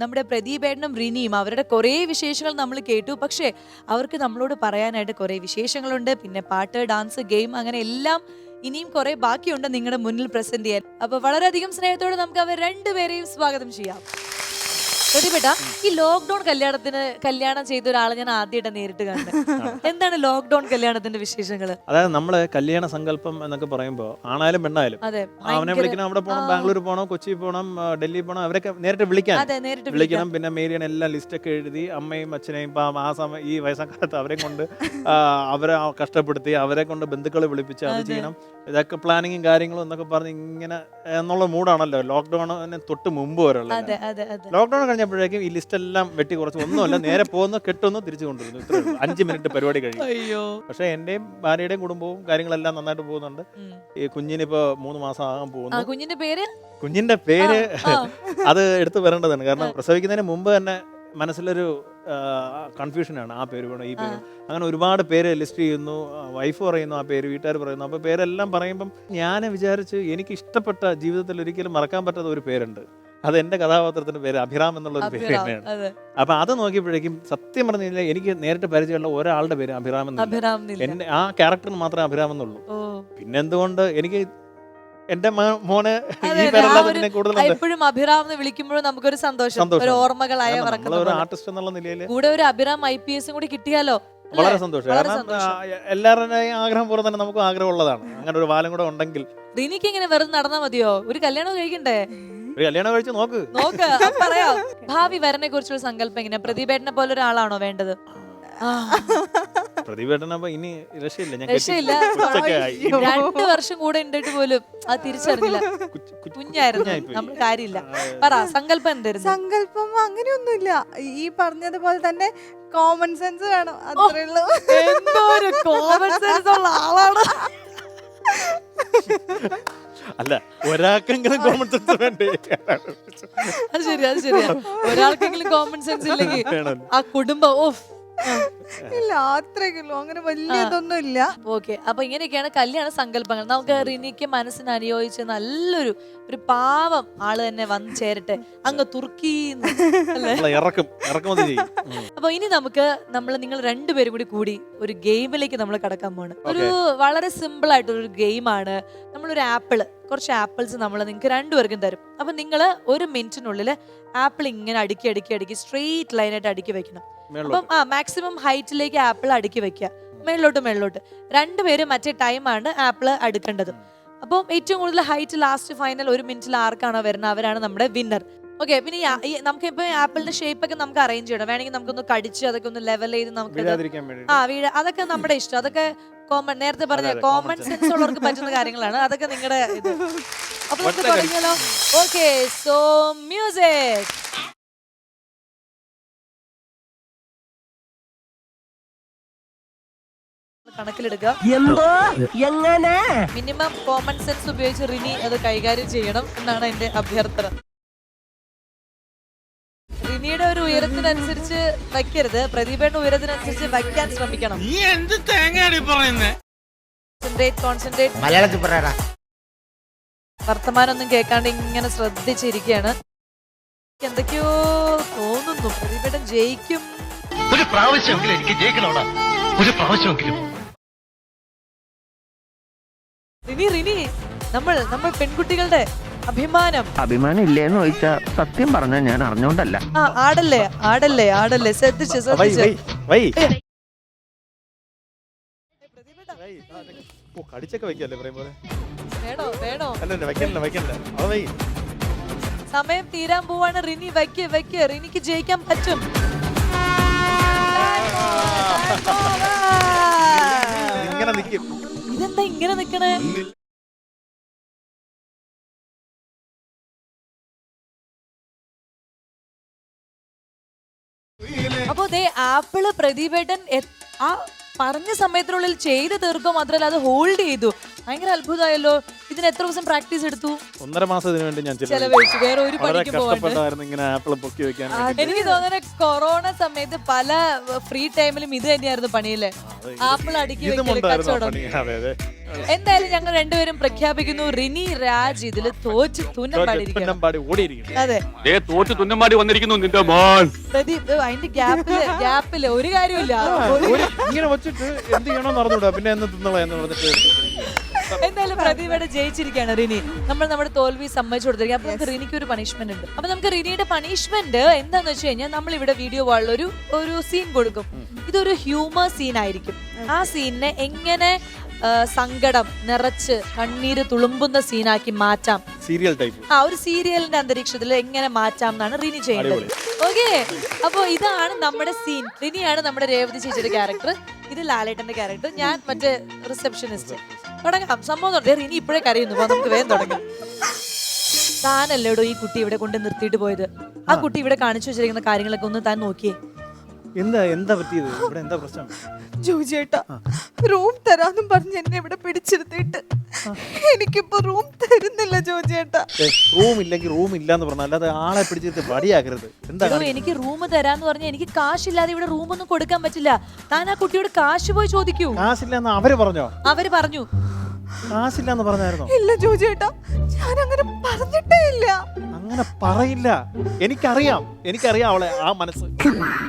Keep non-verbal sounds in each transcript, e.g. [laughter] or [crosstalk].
നമ്മുടെ പ്രദീപേടനും റിനിയും അവരുടെ കുറേ വിശേഷങ്ങൾ നമ്മൾ കേട്ടു. പക്ഷേ അവർക്ക് നമ്മളോട് പറയാനായിട്ട് കുറേ വിശേഷങ്ങളുണ്ട്. പിന്നെ പാട്ട് ഡാൻസ് ഗെയിം അങ്ങനെ എല്ലാം ഇനിയും കുറെ ബാക്കിയുണ്ട് നിങ്ങളുടെ മുന്നിൽ പ്രസന്റ് ചെയ്യാൻ. അപ്പൊ വളരെയധികം സ്നേഹത്തോടെ നമുക്ക് അവർ രണ്ടുപേരെയും സ്വാഗതം ചെയ്യാം. പ്രതിപേട്ട ഈ ലോക്ക്ഡൌൺ കല്യാണത്തിന് കല്യാണം ചെയ്ത ഒരാളെ ഞാൻ ആദ്യമായിട്ട് നേരിട്ട് കണ്ടു [laughs] എന്താണ് ലോക്ക്ഡൌൺ കല്യാണത്തിന്റെ വിശേഷങ്ങൾ അതായത് നമ്മൾ കല്യാണ സങ്കല്പം എന്നൊക്കെ പറയുമ്പോ ആണായാലും പെണ്ണായാലും അതെ അവനെ വിളിക്കണം അവിടെ പോകണം ബാംഗ്ലൂർ പോകണം കൊച്ചി പോകണം ഡൽഹി പോകണം അവരൊക്കെ നേരിട്ട് വിളിക്കാൻ വിളിക്കണം പിന്നെ മേരിയാണ് എല്ലാം ലിസ്റ്റൊക്കെ എഴുതി അമ്മയും അച്ഛനെയും ഇപ്പം ആ സമയം ഈ വയസ്സക്കാലത്ത് അവരെ കൊണ്ട് അവരെ കഷ്ടപ്പെടുത്തി അവരെ കൊണ്ട് ബന്ധുക്കളെ വിളിപ്പിച്ച് അത് ചെയ്യണം. ഇതൊക്കെ പ്ലാനിങ്ങും കാര്യങ്ങളും എന്നൊക്കെ പറഞ്ഞ് ഇങ്ങനെ എന്നുള്ള മൂഡാണല്ലോ ലോക്ക്ഡൌണിന് തൊട്ട് മുമ്പ് വരെ ഉള്ളത് അതെ അതെ അതെ. ലോക്ക്ഡൌൺ കഴിഞ്ഞപ്പോഴേക്കും ഈ ലിസ്റ്റ് എല്ലാം വെട്ടി കുറച്ച്. ഒന്നുമല്ല നേരെ പോകുന്നു കെട്ടുന്നു തിരിച്ചു കൊണ്ടുവരുന്നു. ഇത്രേ. അഞ്ച് മിനിറ്റ് പരിപാടി കഴിഞ്ഞു. അയ്യോ. പക്ഷേ എന്റെയും ഭാര്യയുടെയും കുടുംബവും കാര്യങ്ങളെല്ലാം നന്നായിട്ട് പോകുന്നുണ്ട്. ഈ കുഞ്ഞിനിപ്പോ മൂന്ന് മാസം ആകാൻ പോകുന്നു. കുഞ്ഞിന്റെ പേര്? കുഞ്ഞിന്റെ പേര് അത് എടുത്തു വരേണ്ടതാണ്. കാരണം പ്രസവിക്കുന്നതിന് മുമ്പ് തന്നെ മനസ്സിലൊരു കൺഫ്യൂഷനാണ് ആ പേര് വേണം ഈ പേര് അങ്ങനെ ഒരുപാട് പേര് ലിസ്റ്റ് ചെയ്യുന്നു. വൈഫ് പറയുന്നു ആ പേര് വീട്ടുകാർ പറയുന്നു. അപ്പോൾ പേരെല്ലാം പറയുമ്പം ഞാൻ വിചാരിച്ച് എനിക്ക് ഇഷ്ടപ്പെട്ട ജീവിതത്തിൽ ഒരിക്കലും മറക്കാൻ പറ്റാത്ത ഒരു പേരുണ്ട്. അത് എന്റെ കഥാപാത്രത്തിന്റെ പേര് അഭിറാം എന്നുള്ള ഒരു പേര് തന്നെയാണ്. അപ്പൊ അത് നോക്കിയപ്പോഴേക്കും സത്യം പറഞ്ഞു കഴിഞ്ഞാൽ എനിക്ക് നേരിട്ട് പരിചയമുള്ള ഒരാളുടെ പേര് അഭിറാം എന്നില്ല. എന്നില്ല. എന്റെ ആ ക്യാരക്ടറിന് മാത്രമേ അഭിറാം എന്നുള്ളൂ. പിന്നെന്തുകൊണ്ട് എനിക്ക് എന്റെ മോനെ ഈ പേരല്ലാതെ ഒരു- എപ്പോഴും അഭിറാം എന്ന് വിളിക്കുമ്പോഴും നമുക്കൊരു സന്തോഷം ഓർമ്മകളായ ഒരു ഓർമ്മകളായ മറക്കുന്ന ആർട്ടിസ്റ്റ് എന്നുള്ള നിലയിൽ കൂടെ ഒരു അഭിറാം ഐ പി എസും കൂടി കിട്ടിയാലോ? വളരെ സന്തോഷം. കാരണം. എല്ലാവരുടെയും ആഗ്രഹം പോലെ തന്നെ നമുക്ക് ആഗ്രഹം ഉള്ളതാണ് അങ്ങനെ ഒരു ബാലം കൂടെ ഉണ്ടെങ്കിൽ. റിനിക്ക് ഇങ്ങനെ വെറുതെ നടന്നാ മതിയോ? ഒരു കല്യാണം കഴിക്കണ്ടേ? ഒരു കല്യാണം കഴിച്ച് നോക്ക്. നോക്ക് പറയാ പറയാം. ഭാവി വരനെ കുറിച്ചുള്ള സങ്കല്പം എങ്ങനെ പ്രതിഭേട്ടനെ പോലെ ഒരാളാണോ വേണ്ടത്? ആ, പ്രതിഭേട്ടനപ്പോ ഇനി രക്ഷയില്ല. ഞാൻ രക്ഷയില്ല. രണ്ട് വർഷം കൂടെ ഉണ്ടിട്ട് പോലും അത് തിരിച്ചറിഞ്ഞില്ല. [laughs] കുഞ്ഞായിരുന്നു. നമ്മൾ കാര്യമില്ല. പറ സങ്കല്പം എന്തായിരുന്നു? സങ്കല്പം അങ്ങനെയൊന്നുമില്ല. ഈ പറഞ്ഞതുപോലെ തന്നെ കോമൺ സെൻസ് വേണം. അത്രേ ഉള്ളൂ. എന്തോ ഒരു കോമൺ സെൻസ് ഉള്ള ആളാണ്. അല്ല ഒരാൾക്കെങ്കിലും കോമൺ സെൻസ് വേണ്ടേ? അത് ശരിയാ അത് ശരിയാ. ഒരാൾക്കെങ്കിലും കോമൺ സെൻസ് ഇല്ലെങ്കിൽ ആ കുടുംബം ഓഫ്. [laughs] ഇല്ല അത്രയൊക്കെയുള്ളൂ. അങ്ങനെ വലിയ ഇതൊന്നും ഇല്ല ഓക്കെ. അപ്പൊ ഇങ്ങനെയൊക്കെയാണ് കല്യാണ സങ്കല്പങ്ങൾ. നമുക്ക് റിനിക്ക് മനസ്സിന് അനുയോജിച്ച് നല്ലൊരു ഒരു പാവം ആൾ തന്നെ വന്നു ചേരട്ടെ. അങ്ങ് തുർക്കി [laughs] [laughs] അപ്പൊ ഇനി നമുക്ക് നമ്മൾ നിങ്ങൾ രണ്ടുപേരും കൂടി കൂടി ഒരു ഗെയിമിലേക്ക് നമ്മൾ കടക്കാൻ പോണ് ഒരു വളരെ സിമ്പിൾ ആയിട്ടുള്ള ഒരു ഗെയിമാണ്. നമ്മളൊരു ആപ്പിൾ. കുറച്ച് ആപ്പിൾസ് നമ്മൾ നിങ്ങൾക്ക് രണ്ടുപേർക്കും തരും. അപ്പൊ നിങ്ങൾ ഒരു മിനിറ്റിനുള്ളിൽ ആപ്പിൾ ഇങ്ങനെ അടുക്കി അടുക്കി അടുക്കി സ്ട്രെയിറ്റ് ലൈനായിട്ട് അടുക്കി വെക്കണം. അപ്പം ആ മാക്സിമം ഹൈറ്റിലേക്ക് ആപ്പിൾ അടുക്കി വെക്കുക. മേളിലോട്ട് മേളിലോട്ട്. രണ്ടുപേരും മറ്റേ ടൈമാണ് ആപ്പിൾ അടുക്കേണ്ടത്. അപ്പം ഏറ്റവും കൂടുതൽ ഹൈറ്റ് ലാസ്റ്റ് ഫൈനൽ ഒരു മിനിറ്റിൽ ആർക്കാണോ വരുന്നത്? അവരാണ് നമ്മുടെ വിന്നർ ഓക്കെ പിന്നെ നമുക്ക് ഇപ്പൊ ആപ്പിളിന്റെ ഷേപ്പ് ഒക്കെ നമുക്ക് അറേഞ്ച് ചെയ്യണം. വേണമെങ്കിൽ നമുക്കൊന്ന് കടിച്ച് അതൊക്കെ ഒന്ന് ലെവൽ ചെയ്ത് നമുക്ക് ആ വീഴ അതൊക്കെ നമ്മുടെ ഇഷ്ടം. അതൊക്കെ കോമൺ നേരത്തെ പറഞ്ഞ കോമൺ സെൻസ് ഉള്ളവർക്ക് പറ്റുന്ന കാര്യങ്ങളാണ്. അതൊക്കെ നിങ്ങളുടെ ഇത്. [laughs] അപ്പൊ നമുക്ക് തുടങ്ങിയല്ലോ തുടങ്ങിയാലോ? ഓക്കെ സോ മ്യൂസിക് കണക്കിലെടുക്കുക എന്തോ? എങ്ങനെ? മിനിമം കോമൺ സെൻസ് ഉപയോഗിച്ച് റിനി അത് കൈകാര്യം ചെയ്യണം എന്നാണ് എന്റെ അഭ്യർത്ഥന. റിനിയുടെ ഒരു ഉയരത്തിനനുസരിച്ച് വയ്ക്കരുത്. പ്രദീപയുടെ ഉയരത്തിനനുസരിച്ച് വയ്ക്കാൻ ശ്രമിക്കണം. നീ എന്ത് തേങ്ങയാണ് പറയുന്നേ? കോൺസെൻട്രേറ്റ് കോൺസെൻട്രേറ്റ് മലയാളത്തിൽ പറയടാ. വർത്തമാനമൊന്നും കേൾക്കാണ്ട് ഇങ്ങനെ ശ്രദ്ധിച്ചിരിക്കുകയാണ് എന്തൊക്കെയോ തോന്നുന്നു. പ്രദീപേട്ടൻ ജയിക്കും. ഒരു പ്രാവശ്യമെങ്കിലും എനിക്ക് ജയിക്കണോടാ? ഒരു പ്രാവശ്യമെങ്കിലും. റിനി റിനി നമ്മൾ നമ്മൾ പെൺകുട്ടികളുടെ അഭിമാനം. അഭിമാനം ഇല്ലേന്ന് ചോദിച്ചാ സത്യം പറഞ്ഞ ഞാൻ അറിഞ്ഞോണ്ടല്ല. ആ ആടല്ലേ ആടല്ലേ ആടല്ലേ ശ്രദ്ധിച്ച് വൈ ശ്രദ്ധിച്ച്. Y Y. വൈ, ആ, നിക്ക്. ഓ കടിച്ചൊക്കെ വെക്കല്ലേ പറയും പോലെ? വേണോ വേണോ? അല്ല വെക്കണ്ട വെക്കണ്ട. അത് വൈ. സമയം തീരാൻ പോവാണ്. റിനി വയ്ക്ക് വയ്ക്ക് റിനിക്ക് ജയിക്കാൻ പറ്റും. ഇങ്ങനെ നിൽക്കും ഇതെന്താ ഇങ്ങനെ നിക്കണേ? അപ്പൊ ദേ ആപ്പിൾ പ്രദീപേട്ടൻ ആ പറഞ്ഞ സമയത്തിനുള്ളിൽ ചെയ്ത് തീർക്കുക മാത്രമല്ല അത് ഹോൾഡ് ചെയ്തു. ഭയങ്കര അത്ഭുതമായല്ലോ. ഇതിന് എത്ര ദിവസം പ്രാക്ടീസ് എടുത്തു? ഒന്നര മാസം ഇതിനു വേണ്ടി ഞാൻ ചെലവഴിച്ചു. വേറെ ഒരു പണിക്ക് പോകണ്ട ഇങ്ങനെ ആപ്പിൾ പൊക്കി വെക്കാൻ എനിക്ക് തോന്നുന്നത് കൊറോണ സമയത്ത് പല ഫ്രീ ടൈമിലും ഇത് തന്നെയായിരുന്നു പണിയല്ലേ ആപ്പിൾ അടുക്കി ഇതുമുണ്ടായിരുന്നു കച്ചവടം. എന്തായാലും ഞങ്ങൾ രണ്ടുപേരും പ്രഖ്യാപിക്കുന്നു. റിനി രാജ് ഇതിൽ തോറ്റ് തുന്നമ്പാടി ഓടിയിരിക്കുന്നു അതെ. ദേ തോറ്റ് തുന്നമാടി വന്നിരിക്കുന്നു നിന്റെ മോൻ. പ്രദീപ് അതിന്റെ ഗ്യാപ്പിൽ ഗ്യാപ്പിൽ ഒരു കാര്യമില്ല ഇങ്ങനെ വെച്ചിട്ട് എന്ത് ചെയ്യണമെന്ന് അറിഞ്ഞൂടാ പിന്നെ എന്ന് തിന്നളാ എന്ന് പറഞ്ഞിട്ട് [laughs] എന്തായാലും പ്രതിഭയുടെ ജയിച്ചിരിക്കുകയാണ്. റിനി നമ്മൾ നമ്മുടെ തോൽവി സമ്മതിച്ചു കൊടുത്തിരിക്കുക അപ്പൊ നമുക്ക് റിനിക്ക് ഒരു പണിഷ്മെന്റ് ഉണ്ട്. അപ്പൊ നമുക്ക് റിനിയുടെ പണിഷ്മെന്റ് എന്താന്ന് വെച്ച് കഴിഞ്ഞാൽ നമ്മൾ ഇവിടെ വീഡിയോ വാളിൽ ഒരു ഒരു സീൻ കൊടുക്കും. ഇതൊരു ഹ്യൂമർ സീൻ ആയിരിക്കും. ആ സീനിനെ എങ്ങനെ സങ്കടം നിറച്ച് കണ്ണീര് തുളുമ്പുന്ന സീനാക്കി മാറ്റാം. സീരിയൽ ടൈപ്പ് ആ ഒരു സീരിയലിന്റെ അന്തരീക്ഷത്തിൽ എങ്ങനെ മാറ്റാം എന്നാണ് റിനി ചെയ്യുന്നത്. ഓക്കെ? അപ്പോ ഇതാണ് നമ്മുടെ സീൻ റിനിയാണ് നമ്മുടെ രേവതി ചേച്ചിയുടെ ക്യാരക്ടർ ഇത് ലാലേട്ടന്റെ ക്യാരക്ടർ ഞാൻ മറ്റേ റിസപ്ഷനിസ്റ്റ് തുടങ്ങാം. സംഭവം തുടങ്ങി റിനി ഇപ്പോഴേ കരയുന്നു. നമുക്ക് വേഗം തുടങ്ങാം. താനല്ലേടോ ഈ കുട്ടി ഇവിടെ കൊണ്ട് നിർത്തിയിട്ട് പോയത്? ആ. കുട്ടി ഇവിടെ കാണിച്ചു വെച്ചിരിക്കുന്ന കാര്യങ്ങളൊക്കെ ഒന്ന് താൻ നോക്കിയേ. എന്താ എന്താ പറ്റിയത്? ഇവിടെ എന്താ പ്രശ്നം? ജോജേട്ടാ റൂം തരാന്നും പറഞ്ഞ് എന്നെ ഇവിടെ പിടിച്ചിരുത്തിയിട്ട് എനിക്കിപ്പോ റൂം തരുന്നില്ല ജോജേട്ടാ റൂം ഇല്ലെങ്കിൽ റൂം ഇല്ല എന്ന് പറഞ്ഞാൽ അല്ലാതെ ആളെ പിടിച്ചിട്ട് വടിയാക്കരുത്. എന്താ എടോ എനിക്ക് റൂം തരാന്ന് പറഞ്ഞ എനിക്ക് കാശില്ലാതെ ഇവിടെ റൂം ഒന്നും കൊടുക്കാൻ പറ്റില്ല. താൻ ആ കുട്ടിയോട് കാശ് പോയി ചോദിക്കൂ. കാശ് ഇല്ലെന്ന് അവർ പറഞ്ഞോ? അവർ പറഞ്ഞു. കാശില്ല എന്ന് പറഞ്ഞായിരുന്നോ? ഇല്ല ഏട്ടാ ഞാൻ അങ്ങനെ പറഞ്ഞിട്ടേ ഇല്ല. അങ്ങനെ പറയില്ല. എനിക്കറിയാം എനിക്കറിയാം അവളെ ആ മനസ്സ്.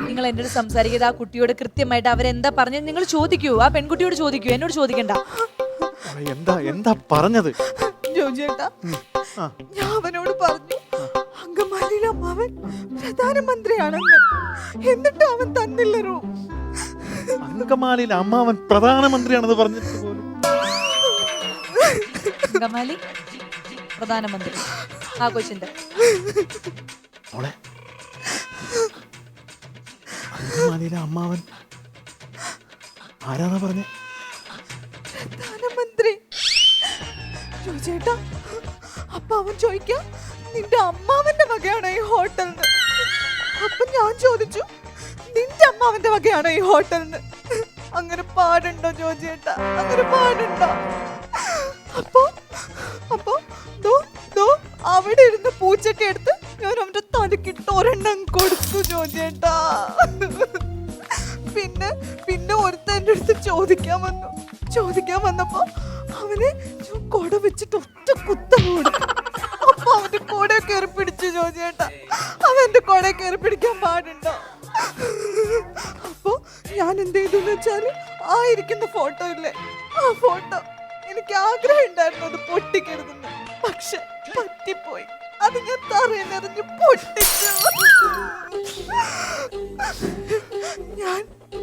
നിങ്ങൾ എന്നോട് സംസാരിക്കുന്നത് ആ കുട്ടിയോട് കൃത്യമായിട്ട് അവരെന്താ പറഞ്ഞത് നിങ്ങൾ ചോദിക്കൂ. ആ പെൺകുട്ടിയോട് ചോദിക്കൂ. എന്നോട് ചോദിക്കണ്ട. എന്താ എന്താ പറഞ്ഞത്? ജോജേട്ടാ ആ. ഞാൻ അവനോട് പറഞ്ഞു അങ്കമാലിയിലെ അമ്മാവൻ പ്രധാനമന്ത്രിയാണെന്ന്. എന്നിട്ട് അവൻ തന്നില്ലറോ അങ്കമാലിയിൽ അമ്മാവൻ പ്രധാനമന്ത്രിയാണെന്ന് പറഞ്ഞിട്ട് അങ്കമാലി പ്രധാനമന്ത്രി. ആ കൊച്ചിന്റെ മോളെ. അങ്കമാലിയിലെ അമ്മാവൻ. ആരാന്നാ പറഞ്ഞേ? പ്രധാനമന്ത്രി. ജോജേട്ടാ അപ്പൊ അവൻ ചോദിക്കാം നിന്റെ അമ്മാവന്റെ വകയാണ് ഈ ഹോട്ടലിന്? അപ്പൊ ഞാൻ ചോദിച്ചു നിന്റെ അമ്മാവന്റെ വകയാണ് ഈ ഹോട്ടലിന്? അങ്ങനെ പാടുണ്ടോ ജോജേട്ടാ? അങ്ങനെ പാടുണ്ടോ? ഇരുന്ന് എടുത്ത് ഞാൻ അവന്റെ തലക്കിട്ട് ഒരെണ്ണം കൊടുത്തു ജോജേട്ടാ പിന്നെ പിന്നെ ഒരുത്ത എന്റെ അടുത്ത് ചോദിക്കാൻ വന്നു. ചോദിക്കാൻ വന്നപ്പോ അവന് കൊട വെച്ചിട്ട് ഒറ്റ കുത്ത കൊടുത്തു അപ്പൊ അവന്റെ കൊട കയറി പിടിച്ചു ചോദിച്ചേട്ടാ അവന്റെ കൊട കയറി പിടിക്കാൻ പാടുണ്ടോ? അപ്പൊ ഞാൻ എന്ത് ചെയ്തു വെച്ചാൽ ആ ഇരിക്കുന്ന ഫോട്ടോ ഇല്ലേ ആ ഫോട്ടോ എനിക്ക് ആഗ്രഹം ഉണ്ടായിരുന്നു അത് പൊട്ടിക്കരുതെന്ന്. പക്ഷെ പറ്റിപ്പോയി. അത് ഞാൻ തറയിലെറിഞ്ഞ് പൊട്ടിച്ചു. ഞാൻ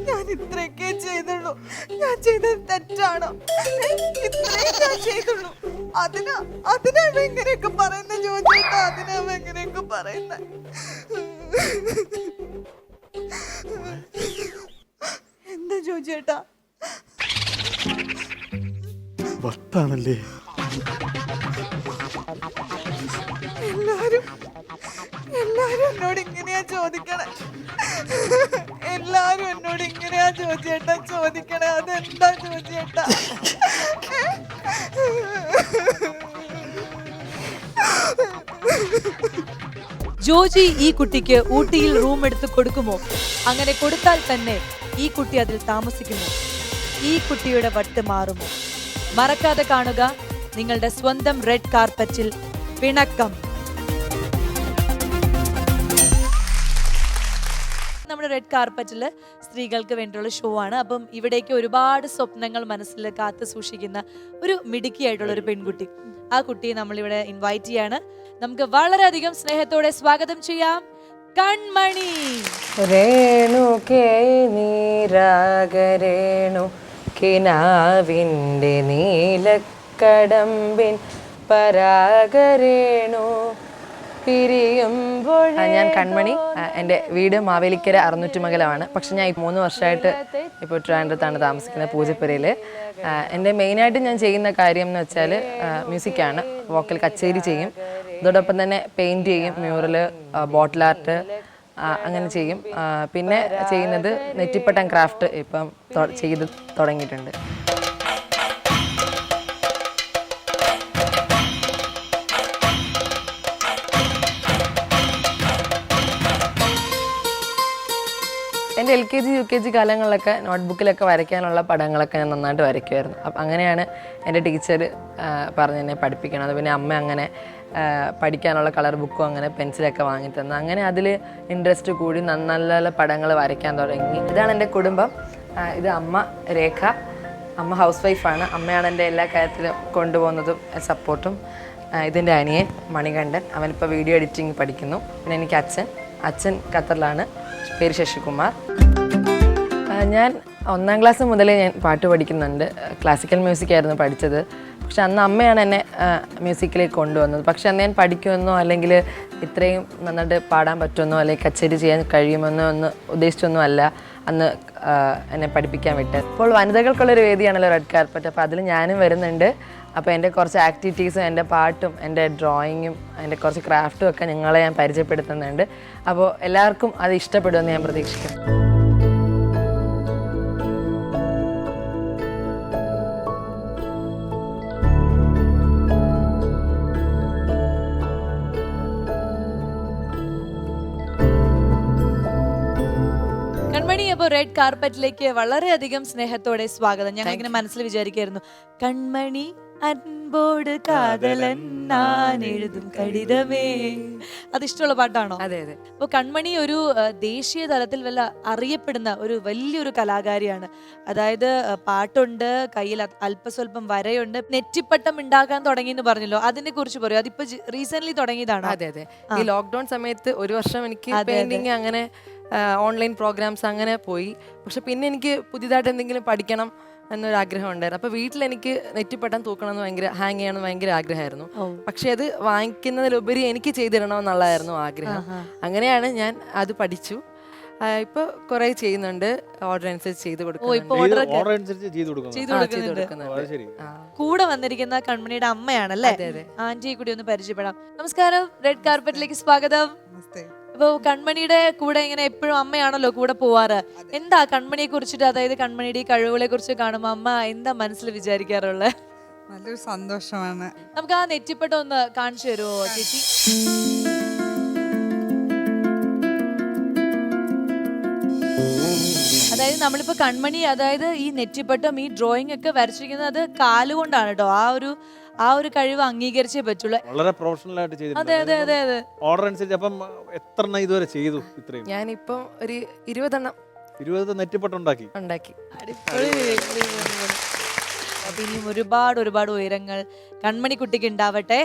ഞാൻ ഇത്രയൊക്കെ ചെയ്തുള്ളൂ. ഞാൻ ചെയ്തത് തെറ്റാണോ. ഇത്രയും ഞാൻ ചെയ്തുള്ളൂ. അതിനാ അതിനാ അവ ഇങ്ങനെയൊക്കെ പറയുന്ന ചോദിച്ചേട്ടാ അതിനാ എങ്ങനെയൊക്കെ പറയുന്ന എന്താ ചോദിച്ചേട്ടാ വട്ടാണല്ലേ ഇങ്ങനെയാ ചോദിക്കണേ? എല്ലാരും എന്നോട് ഇങ്ങനെയാ ചോദിച്ചേട്ടാ. ചോദിക്കണേ അതെന്താ ചോദിച്ചേട്ടാ? ജോജി ഈ കുട്ടിക്ക് ഊട്ടിയിൽ റൂം എടുത്ത് കൊടുക്കുമോ? അങ്ങനെ കൊടുത്താൽ തന്നെ ഈ കുട്ടി അതിൽ താമസിക്കുമോ? ഈ കുട്ടിയുടെ വട്ട് മാറുമോ? മറക്കാതെ കാണുക നിങ്ങളുടെ സ്വന്തം റെഡ് കാർപ്പറ്റിൽ പിണക്കം. നമ്മുടെ റെഡ് കാർപ്പറ്റിൽ സ്ത്രീകൾക്ക് വേണ്ടിയുള്ള ഷോ ആണ്. അപ്പം ഇവിടേക്ക് ഒരുപാട് സ്വപ്നങ്ങൾ മനസ്സിൽ കാത്തു സൂക്ഷിക്കുന്ന ഒരു മിടുക്കി ആയിട്ടുള്ള ഒരു പെൺകുട്ടി. ആ കുട്ടിയെ നമ്മളിവിടെ ഇൻവൈറ്റ് ചെയ്യാണ്. നമുക്ക് വളരെയധികം സ്നേഹത്തോടെ സ്വാഗതം ചെയ്യാം. കൺമണി. രേണുകേ നീരാഗരേണു കിനാവിന്റെ നീലക്കടമ്പിൻ. പരാഗരേണു ഞാൻ കൺമണി. എന്റെ വീട് മാവേലിക്കര അറുന്നൂറ്റുമകലമാണ് പക്ഷെ ഞാൻ ഈ മൂന്ന് വർഷമായിട്ട് ഇപ്പോൾ ട്രിവാൻഡ്രത്താണ് താമസിക്കുന്നത് പൂജപ്പുരയിൽ എന്റെ മെയിനായിട്ട് ഞാൻ ചെയ്യുന്ന കാര്യം എന്ന് വെച്ചാൽ മ്യൂസിക്കാണ്. വോക്കൽ കച്ചേരി ചെയ്യും. അതോടൊപ്പം തന്നെ പെയിന്റ് ചെയ്യും മ്യൂറൽ ബോട്ടിൽ ആർട്ട് അങ്ങനെ ചെയ്യും. പിന്നെ ചെയ്യുന്നത് നെറ്റിപ്പട്ടം ക്രാഫ്റ്റ് ഇപ്പം ചെയ്ത് തുടങ്ങിയിട്ടുണ്ട്. എന്റെ L K G U K G കാലങ്ങളിലൊക്കെ നോട്ട്ബുക്കിലൊക്കെ വരയ്ക്കാനുള്ള പടങ്ങളൊക്കെ ഞാൻ നന്നായിട്ട് വരയ്ക്കുമായിരുന്നു. അപ്പം അങ്ങനെയാണ് എന്റെ ടീച്ചർ പറഞ്ഞ് എന്നെ പഠിപ്പിക്കണത്. പിന്നെ അമ്മ അങ്ങനെ പഠിക്കാനുള്ള കളർ ബുക്കും അങ്ങനെ പെൻസിലൊക്കെ വാങ്ങി തന്നു അങ്ങനെ അതിൽ ഇൻട്രസ്റ്റ് കൂടി നല്ല നല്ല പടങ്ങൾ വരയ്ക്കാൻ തുടങ്ങി. ഇതാണ് എന്റെ കുടുംബം. ഇത് അമ്മ രേഖ. അമ്മ ഹൗസ് വൈഫാണ് അമ്മയാണ് എന്റെ എല്ലാ കാര്യത്തിലും കൊണ്ടുപോകുന്നതും സപ്പോർട്ടും. ഇതിന്റെ അനിയൻ മണികണ്ഠൻ. അവനിപ്പോൾ വീഡിയോ എഡിറ്റിംഗ് പഠിക്കുന്നു. പിന്നെ എനിക്ക് അച്ഛൻ. അച്ഛൻ ഖത്തറിലാണ്. പേര് ശശികുമാർ. ഞാൻ ഒന്നാം ക്ലാസ് മുതലേ ഞാൻ പാട്ട് പഠിക്കുന്നുണ്ട്. ക്ലാസിക്കൽ മ്യൂസിക് ആയിരുന്നു പഠിച്ചത്. പക്ഷെ അന്ന് അമ്മയാണ് എന്നെ മ്യൂസിക്കിലേക്ക് കൊണ്ടുവന്നത്. പക്ഷെ അന്ന് ഞാൻ പഠിക്കുമെന്നോ അല്ലെങ്കിൽ ഇത്രയും നന്നായിട്ട് പാടാൻ പറ്റുമെന്നോ അല്ലെങ്കിൽ കച്ചേരി ചെയ്യാൻ കഴിയുമെന്നോ ഒന്ന് ഉദ്ദേശിച്ചൊന്നും അല്ല. അന്ന് എന്നെ പഠിപ്പിക്കാൻ വിട്ടത്. ഇപ്പോൾ വനിതകൾക്കുള്ളൊരു വേദിയാണല്ലോ റെഡ് കാർപ്പറ്റ് അപ്പോൾ അതിൽ ഞാനും വരുന്നുണ്ട്. അപ്പോൾ എന്റെ കുറച്ച് ആക്ടിവിറ്റീസും എന്റെ പാട്ടും എന്റെ ഡ്രോയിങ്ങും എന്റെ കുറച്ച് ക്രാഫ്റ്റും ഒക്കെ നിങ്ങളെ ഞാൻ പരിചയപ്പെടുത്തുന്നുണ്ട്. അപ്പോൾ എല്ലാവർക്കും അത് ഇഷ്ടപ്പെടുമെന്ന് ഞാൻ പ്രതീക്ഷിക്കുന്നു. കൺമണി അപ്പോൾ റെഡ് കാർപ്പറ്റിലേക്ക് വളരെയധികം സ്നേഹത്തോടെ സ്വാഗതം. ഞങ്ങൾ ഇങ്ങനെ മനസ്സിൽ വിചാരിക്കായിരുന്നു കൺമണി അൻപോട് കാതലൻ ഞാൻ എഴുതും കടിതമേ. അതിഷ്ടമുള്ള പാട്ടാണോ? അതെ അതെ. അപ്പോൾ കൺമണി ഒരു ദേശീയ തലത്തിൽ വല്ല അറിയപ്പെടുന്ന ഒരു വലിയൊരു കലാകാരിയാണ്. അതായത് പാട്ടുണ്ട് കയ്യിൽ അല്പസ്വല്പം വരയുണ്ട് നെറ്റിപ്പട്ടം ഉണ്ടാക്കാൻ തുടങ്ങി എന്ന് പറഞ്ഞല്ലോ. അതിനെ കുറിച്ച് പറയൂ. അതിപ്പോ റീസെന്റ് തുടങ്ങിയതാണോ? അതെ അതെ. ഈ ലോക്ക്ഡൌൺ സമയത്ത് ഒരു വർഷം എനിക്ക്. പെയിന്റിങ് അങ്ങനെ ഓൺലൈൻ പ്രോഗ്രാംസ് അങ്ങനെ പോയി. പക്ഷെ പിന്നെ എനിക്ക് പുതിയതായിട്ട് എന്തെങ്കിലും പഠിക്കണം എന്നൊരു ആഗ്രഹം ഉണ്ടായിരുന്നു അപ്പൊ വീട്ടിൽ എനിക്ക് നെറ്റിപ്പട്ടം തൂക്കണം എന്ന് ഭയങ്കര ഹാങ് ചെയ്യണം എന്ന് ഭയങ്കര ആഗ്രഹമായിരുന്നു. പക്ഷേ അത് വാങ്ങിക്കുന്നതിലുപരി എനിക്ക് ചെയ്തിടണമെന്നുള്ളതായിരുന്നു ആഗ്രഹം. അങ്ങനെയാണ് ഞാൻ അത് പഠിച്ചു. ഇപ്പൊ കുറെ ചെയ്യുന്നുണ്ട്. ഓർഡർ അനുസരിച്ച് ചെയ്ത് കൊടുക്കും കൂടെ വന്നിരിക്കുന്ന കൺമണിയുടെ അമ്മയാണല്ലേ? അതെ അതെ. ആന്റിയെ കൂടി ഒന്ന് പരിചയപ്പെടാം. നമസ്കാരം. റെഡ് കാർപ്പറ്റിലേക്ക് സ്വാഗതം. ഇപ്പൊ കൺമണിയുടെ കൂടെ ഇങ്ങനെ എപ്പോഴും അമ്മയാണല്ലോ കൂടെ പോവാറ്. എന്താ കൺമണിയെ കുറിച്ചിട്ട് അതായത് കൺമണിയുടെ ഈ കഴിവുകളെ കുറിച്ച് കാണുമ്പോ അമ്മ എന്താ മനസ്സിൽ വിചാരിക്കാറുള്ളത് നല്ലൊരു സന്തോഷമാണ്. നമുക്ക് ആ നെറ്റിപ്പട്ടം ഒന്ന് കാണിച്ചു തരുമോ ചേച്ചി? അതായത് നമ്മളിപ്പോ കൺമണി അതായത് ഈ നെറ്റിപ്പട്ടം ഈ ഡ്രോയിങ് ഒക്കെ വരച്ചിരിക്കുന്നത് അത് കാലുകൊണ്ടാണ് കേട്ടോ. ആ ഒരു ആ ഒരു കഴിവ് അംഗീകരിച്ചേ പറ്റുള്ളൂ. വളരെ പ്രൊഫഷണൽ ആയിട്ട് അതെ അതെ അതെ അതെ. ഓർഡർ അനുസരിച്ച് അപ്പം എത്ര എണ്ണം ഇതുവരെ ചെയ്തു ഇത്രയും? ഞാനിപ്പം ഒരു ഇരുപതെണ്ണം ഇരുപത് നെറ്റിപ്പട്ടുണ്ടാക്കി. ഉണ്ടാക്കി. അടിപൊളി. അപ്പൊ ഇനിയും ഒരുപാട് ഒരുപാട് ഉയരങ്ങൾ കൺമണി കുട്ടിക്ക് ഉണ്ടാവട്ടെ.